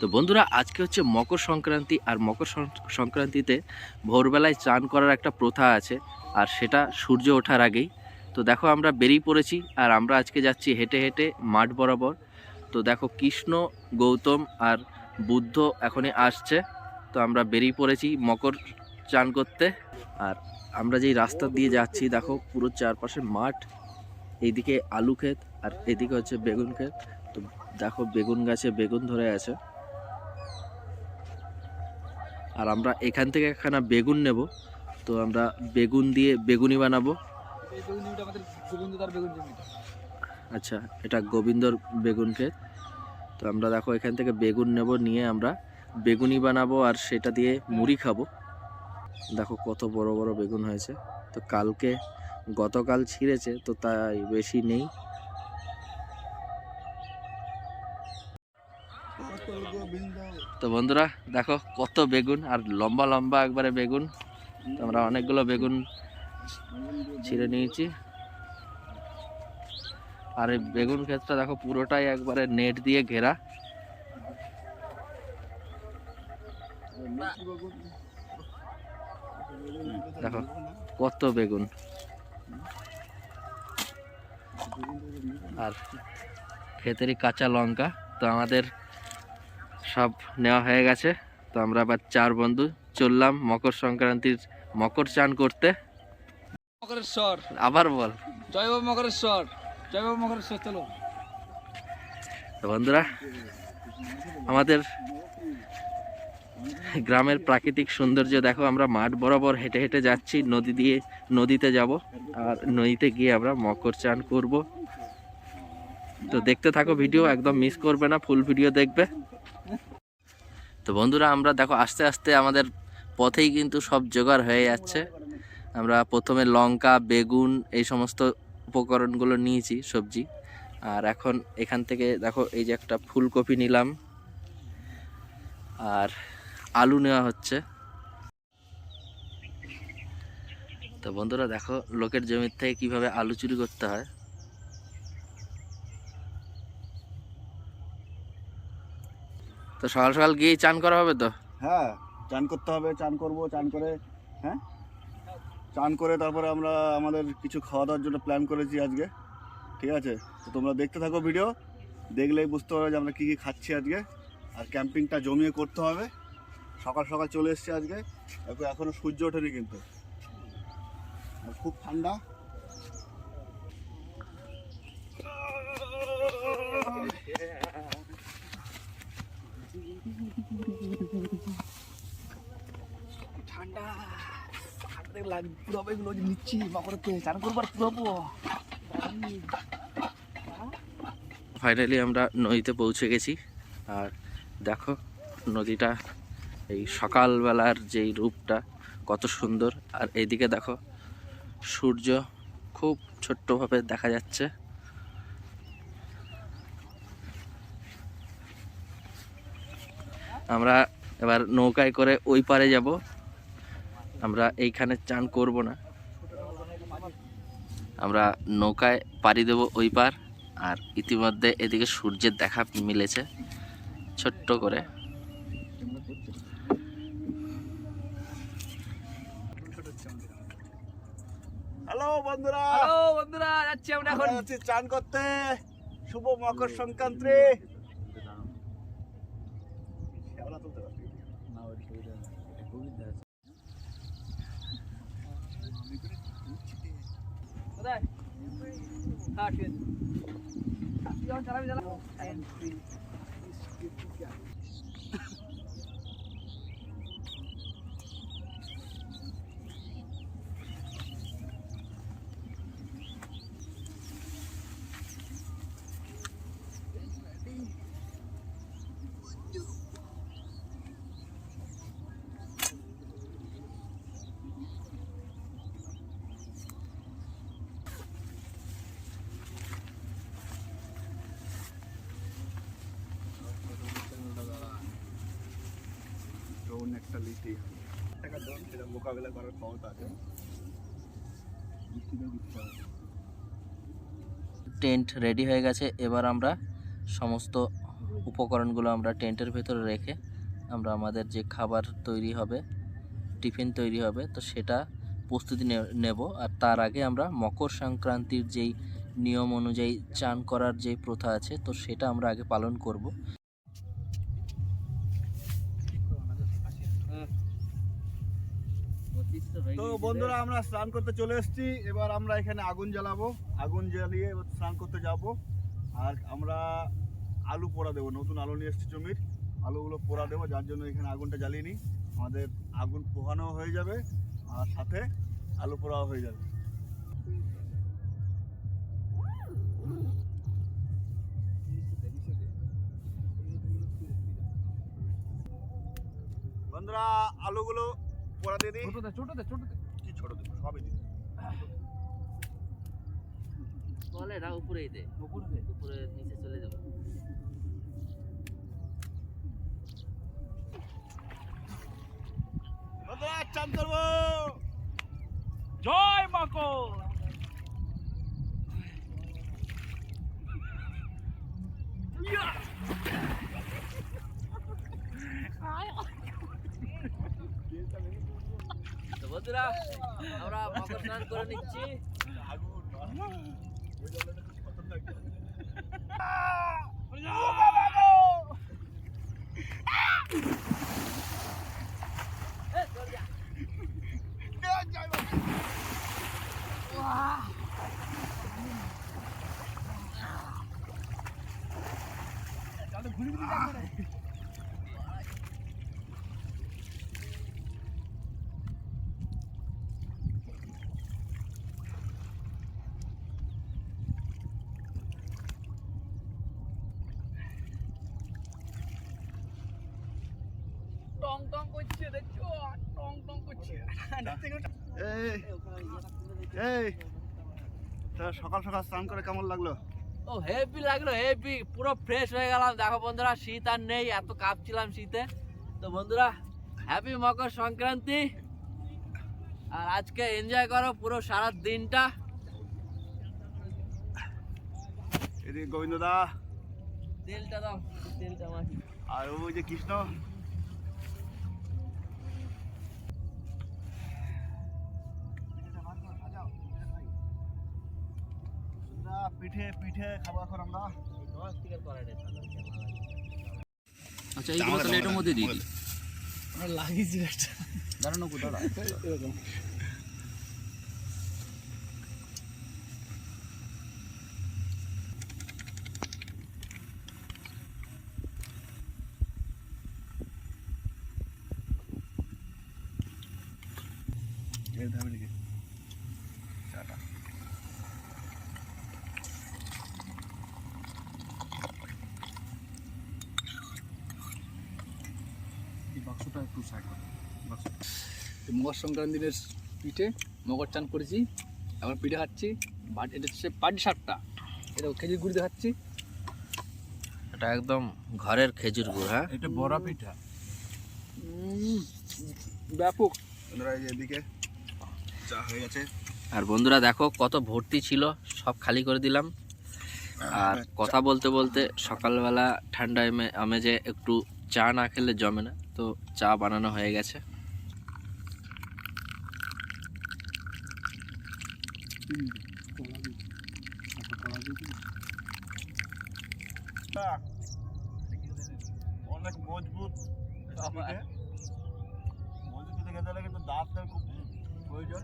তো বন্ধুরা, আজকে হচ্ছে মকর সংক্রান্তি, আর মকর সংক্রান্তিতে ভোরবেলায় চান করার একটা প্রথা আছে, আর সেটা সূর্য ওঠার আগেই। তো দেখো, আমরা বেরিয়ে পড়েছি, আর আমরা আজকে যাচ্ছি হেঁটে হেঁটে মাঠ বরাবর। তো দেখো, কৃষ্ণ, গৌতম আর বুদ্ধ এখনই আসছে। তো আমরা বেরিয়ে পড়েছি মকর চান করতে, আর আমরা যেই রাস্তা দিয়ে যাচ্ছি, দেখো, পুরো চারপাশে মাঠ, এইদিকে আলু ক্ষেত, আর এদিকে হচ্ছে বেগুন ক্ষেত। তো দেখো, বেগুন গাছে বেগুন ধরে আছে। আর আমরা এখান থেকে একখানা বেগুন নেব। তো আমরা বেগুন দিয়ে বেগুনি বানাবো। আচ্ছা এটা গোবিন্দর বেগুন ক্ষেত তো আমরা দেখো এখান থেকে বেগুন নেব, নিয়ে আমরা বেগুনি বানাবো আর সেটা দিয়ে মুড়ি খাব। দেখো কত বড় বড় বেগুন হয়েছে। তো কালকে গতকাল ছিঁড়েছে, তো তাই বেশি নেই। তো বন্ধুরা, দেখো কত বেগুন আর লম্বা লম্বা একবারে বেগুন। আমরা অনেকগুলো বেগুন ছিঁড়ে নিয়েছি। আর এই বেগুন ক্ষেতটা দেখো পুরোটাই একবারে নেট দিয়ে ঘেরা। দেখো কত বেগুন। আর ক্ষেতেরই কাঁচা লঙ্কা। তো আমাদের সব নেওয়া হয়ে গেছে। তো আমরা আবার চার বন্ধু চললাম মকর সংক্রান্তির মকর চান করতে। মকরেশ্বর। আবার বল। জয় বাবা মকরেশ্বর। জয় বাবা মকরেশ্বর চলো। তো বন্ধুরা আমাদের গ্রামের প্রাকৃতিক সৌন্দর্য দেখো আমরা মাঠ বরাবর হেঁটে হেঁটে যাচ্ছি নদী দিয়ে নদীতে যাব আর নদীতে গিয়ে আমরা মকর চান করব। তো দেখতে থাকো ভিডিও একদম মিস করবে না ফুল ভিডিও দেখবে। তো বন্ধুরা, আমরা দেখো আস্তে আস্তে আমাদের পথেই কিন্তু সব জোগাড় হয়ে যাচ্ছে। আমরা প্রথমে লঙ্কা, বেগুন এই সমস্ত উপকরণগুলো নিয়েছি, সবজি। আর এখন এখান থেকে দেখো এই যে একটা ফুলকপি নিলাম। আর আলু নেওয়া হচ্ছে। তো বন্ধুরা, দেখো লোকের জমির থেকে কীভাবে আলু চুরি করতে হয়। তো সকাল সকাল গিয়ে চান করা হবে তো? হ্যাঁ চান করতে হবে, চান করব, চান করে হ্যাঁ? চান করে তারপরে আমরা আমাদের কিছু খাওয়া দাওয়ার জন্য প্ল্যান করেছি আজকে, ঠিক আছে? তো তোমরা দেখতে থাকো ভিডিও দেখলেই বুঝতে পারবে যে আমরা কী কী খাচ্ছি আজকে। আর ক্যাম্পিংটা জমিয়ে করতে হবে। সকাল সকাল চলে এসেছি আজকে। এখনও সূর্য ওঠেনি কিন্তু। খুব ঠান্ডা। ফাইনালি আমরা নদীতে পৌঁছে গেছি। আর দেখো, নদীটা, এই সকালবেলার যেই রূপটা, কত সুন্দর। আর এইদিকে দেখো, সূর্য খুব ছোট্টভাবে দেখা যাচ্ছে। আমরা এবার নৌকায় করে ওই পারে যাব। আমরা এইখানে চান করব না। আমরা নৌকায় পাড়ি দেব ওই পার আর ইতিমধ্যে এদিকে সূর্যের দেখা মিলেছে ছোট্ট করে। হ্যালো বন্ধুরা। হ্যালো বন্ধুরা যাচ্ছি আমরা এখন। চান করতে। শুভ মকর সংক্রান্তি। কোথায় হ্যাঁ ঠিক আছে মোকাবেলা করার ক্ষমতা আছে। টেন্ট রেডি হয়ে গেছে। এবার আমরা সমস্ত উপকরণগুলো আমরা টেন্টের ভেতরে রেখে আমরা আমাদের যে খাবার তৈরি হবে, টিফিন তৈরি হবে, তো সেটা প্রস্তুতি নেব। আর তার আগে আমরা মকর সংক্রান্তির যেই নিয়ম অনুযায়ী চান করার যে প্রথা আছে, তো সেটা আমরা আগে পালন করব। তো বন্ধুরা আমরা স্নান করতে চলে এসেছি। এবার আমরা এখানে আগুন জ্বালাবো। আগুন জ্বালিয়ে এবার স্নান করতে যাব। আর আমরা আলু পোড়া দেবো নতুন আলু নিয়ে এসেছি জমির। আলুগুলো পোড়া দেবো যার জন্য এখানে আগুনটা জ্বালিয়ে নিই। আমাদের আগুন পোহানো হয়ে যাবে আর সাথে আলু পোড়াও হয়ে যাবে। বন্ধুরা আলুগুলো পোড়া দিয়ে দিই ছোট দে। ছোট দে ছোট দে কি ছোট দেবো সবই দিই বলে এটা উপরেই দে। উপরে দে। উপরে নিচে চলে যাবে। বন্ধুরা চান করব। জয় মকর তো বন্ধুরা আমরা মকর স্নান করে নিচ্ছি আগুন ওই জলটা খুব খতরনাক জল। ঘুরি ঘুরি যাবে রে টং টং করছে দেখছ? টং টং করছে। এই এই তা সকাল সকাল স্নান করে কেমন লাগল? ও হেভি লাগল হেভি পুরো ফ্রেশ হয়ে গেলাম। দেখো বন্ধুরা শীত আর নেই এত কাঁপছিলাম শীতে। তো বন্ধুরা হ্যাপি মকর সংক্রান্তি। আর আজকে এনজয় করো পুরো সারা দিনটা। এদিকে গোবিন্দ দা তেলটা দাও তেলটা মাখি আর ওই যে কৃষ্ণ। পিঠে পিঠে খাব এখন আমরা। আচ্ছা এই বোতলে এটার মধ্যে দিয়ে দিই। আমরা লাগিয়েছি একটা। দাঁড়ানো কোথাও বাক্সটা একটু সাইড মকর সংক্রান্তির দিনের পিঠে মকর চান করেছি আবার পিঠে খাচ্ছি বাট এটা হচ্ছে পাটি সাতটা এটা খেজুর গুড়ি খাচ্ছি। এটা একদম ঘরের খেজুর গুড় হ্যাঁ? এটা বড়া পিঠা। ব্যাপক। বন্ধুরা এই যে এদিকে চা হয়ে গেছে। আর বন্ধুরা দেখো কত ভর্তি ছিল সব খালি করে দিলাম। আর কথা বলতে বলতে সকালবেলা ঠান্ডা আমে- আমেজে একটু চা না খেলে জমে না। তো চা বানানো হয়ে গেছে। অনেক মজবুত। পিঠে। মজবুত খেতে দাঁতের খুব প্রয়োজন।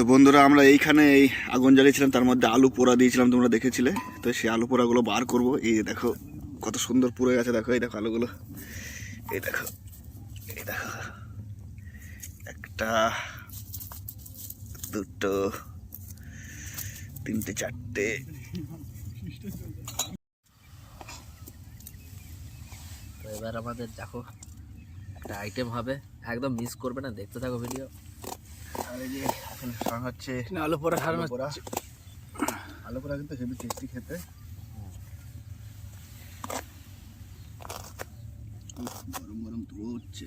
তো বন্ধুরা, আমরা এইখানে এই আগুন জ্বালিয়েছিলাম, তার মধ্যে আলু পোড়া দিয়েছিলাম, তোমরা দেখেছিলে। তো সেই আলু পোড়াগুলো বার করব। এই দেখো, কত সুন্দর পুড়ে গেছে, দেখো, এই দেখো আলুগুলো। এই দেখো এই দেখো। একটা, দুটো, তিনটে, চারটে। তো এবার আমাদের দেখো, একটা আইটেম হবে। একদম মিস করবে না, দেখতে থাকো ভিডিও আর এই যে শাক হচ্ছে আলু পোড়া আলু কিন্তু টেস্টি খেতে। গরম গরম তুলো হচ্ছে।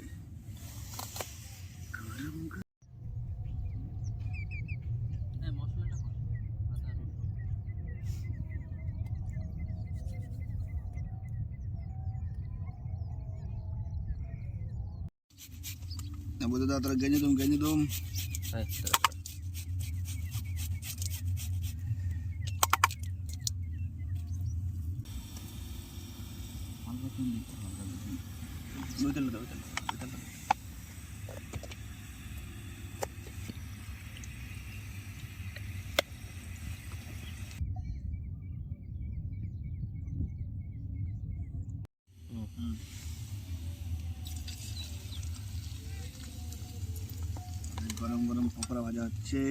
Nah, butuh datang gini dong, gini ওই তেলটা দাও, ওই তেলটা, ওই তেলটা দাও। হুম। হুম। গরম গরম পকোড়া ভাজা হচ্ছে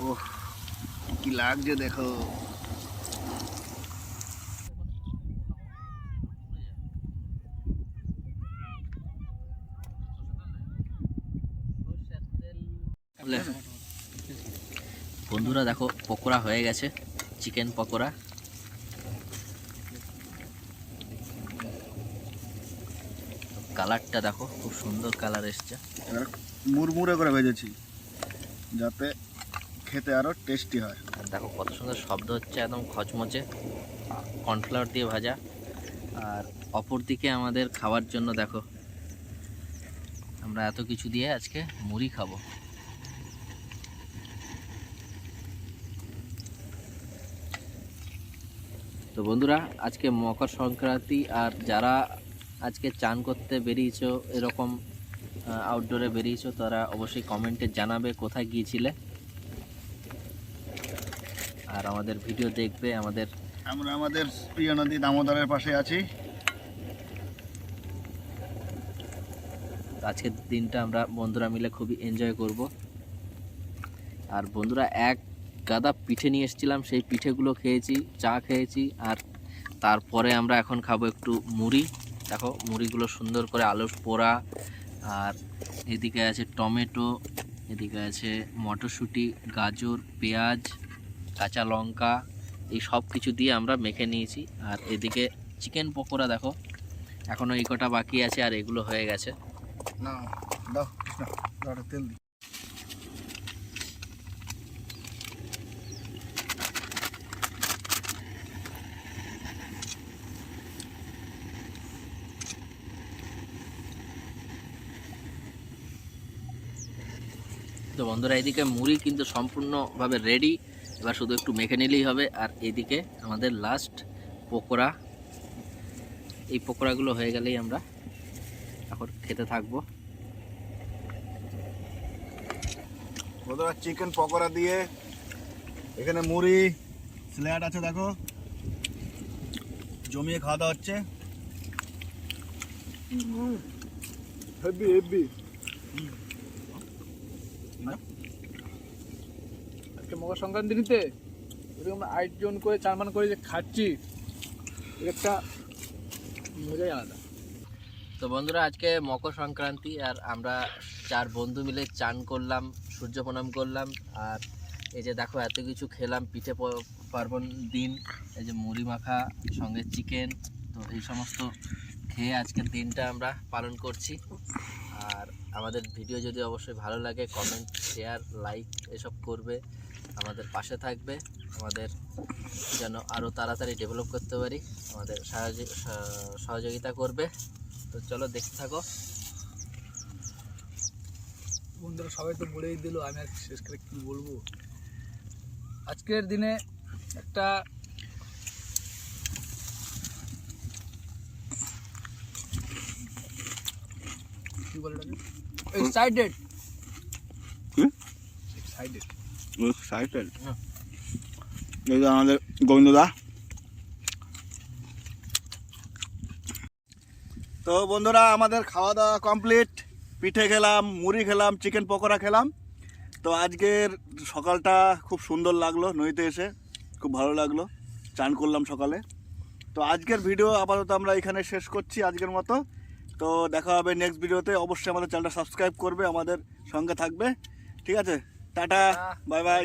ওহ কি লাগছে দেখো। বন্ধুরা দেখো পকোড়া হয়ে গেছে চিকেন পকোড়া। কালারটা দেখো খুব সুন্দর কালার এসছে। মুড়মুড়ে করে ভেজেছি যাতে খেতে আরও টেস্টি হয়। আর দেখো কত সুন্দর শব্দ হচ্ছে, একদম খচমচে। কর্নফ্লাওয়ার দিয়ে ভাজা। আর অপর দিকে আমাদের খাওয়ার জন্য দেখো, আমরা এত কিছু দিয়ে আজকে মুড়ি খাব। তো বন্ধুরা, আজকে মকর সংক্রান্তি আর যারা আজকে চান করতে বেরিয়েছো, এরকম আউটডোরে বেরিয়েছো, তারা অবশ্যই কমেন্টে জানাবে কোথায় গিয়েছিলে। আর আমাদের ভিডিও দেখবে আমাদের আমরা আমাদের প্রিয় নদী দামোদরের পাশে আছি। আজকের দিনটা আমরা বন্ধুরা মিলে খুবই এনজয় করব। আর বন্ধুরা এক গাদা পিঠে নিয়ে এসেছিলাম সেই পিঠেগুলো খেয়েছি চা খেয়েছি আর তারপরে আমরা এখন খাব একটু মুড়ি। দেখো মুড়িগুলো সুন্দর করে আলু পোড়া আর এদিকে আছে টমেটো এদিকে আছে মটরশুঁটি গাজর পেঁয়াজ কাঁচা লঙ্কা এই সব কিছু দিয়ে আমরা মেখে নিয়েছি। আর এদিকে চিকেন পকোড়া দেখো এখনও এই কটা বাকি আছে আর এগুলো হয়ে গেছে। না তেল তো বন্ধুরা এদিকে মুড়ি কিন্তু সম্পূর্ণভাবে রেডি এবার শুধু একটু মেখে নিলেই হবে। আর এদিকে আমাদের লাস্ট পকোড়া। এই পকোড়াগুলো হয়ে গেলেই আমরা এখন খেতে থাকব। বন্ধুরা চিকেন পকোড়া দিয়ে এখানে মুড়ি স্ল্যাড আছে দেখো। জমিয়ে খাওয়া দাওয়া হচ্ছে। হেভি হেভি মকর সংক্রান্তিতে এরকম আয়োজন করে চারমান করে যে খাচ্ছি, একটা মজাই আলাদা। তো বন্ধুরা, আজকে মকর সংক্রান্তি আর আমরা চার বন্ধু মিলে চান করলাম, সূর্য প্রণাম করলাম, আর এই যে দেখো, এত কিছু খেলাম, পিঠে পার্বণ দিন, এই যে মুড়ি মাখা, সঙ্গে চিকেন, তো এই সমস্ত খেয়ে আজকের দিনটা আমরা পালন করছি। আর আমাদের ভিডিও যদি অবশ্যই ভালো লাগে কমেন্ট শেয়ার লাইক এসব করবে। আমাদের পাশে থাকবে। আমাদের যেন আরও তাড়াতাড়ি ডেভেলপ করতে পারি। আমাদের সাহায্য- সহযোগিতা করবে। তো চলো দেখতে থাকো। বন্ধুরা সবাই তো বলেই দিল আমি আর শেষ করে কি বলব? আজকের দিনে একটা কি বলে এক্সাইটেড কি? এক্সাইটেড সাইকেল এই যে আমাদের গোবিন্দদা তো বন্ধুরা আমাদের খাওয়া দাওয়া কমপ্লিট পিঠে খেলাম মুড়ি খেলাম চিকেন পকোড়া খেলাম। তো আজকের সকালটা খুব সুন্দর লাগল নদীতে এসে খুব ভালো লাগল। চান করলাম সকালে। তো আজকের ভিডিও আপাতত আমরা এখানে শেষ করছি আজকের মতো। তো দেখা হবে নেক্সট ভিডিওতে অবশ্যই আমাদের চ্যানেলটা সাবস্ক্রাইব করবে আমাদের সঙ্গে থাকবে। ঠিক আছে? Tata bye bye.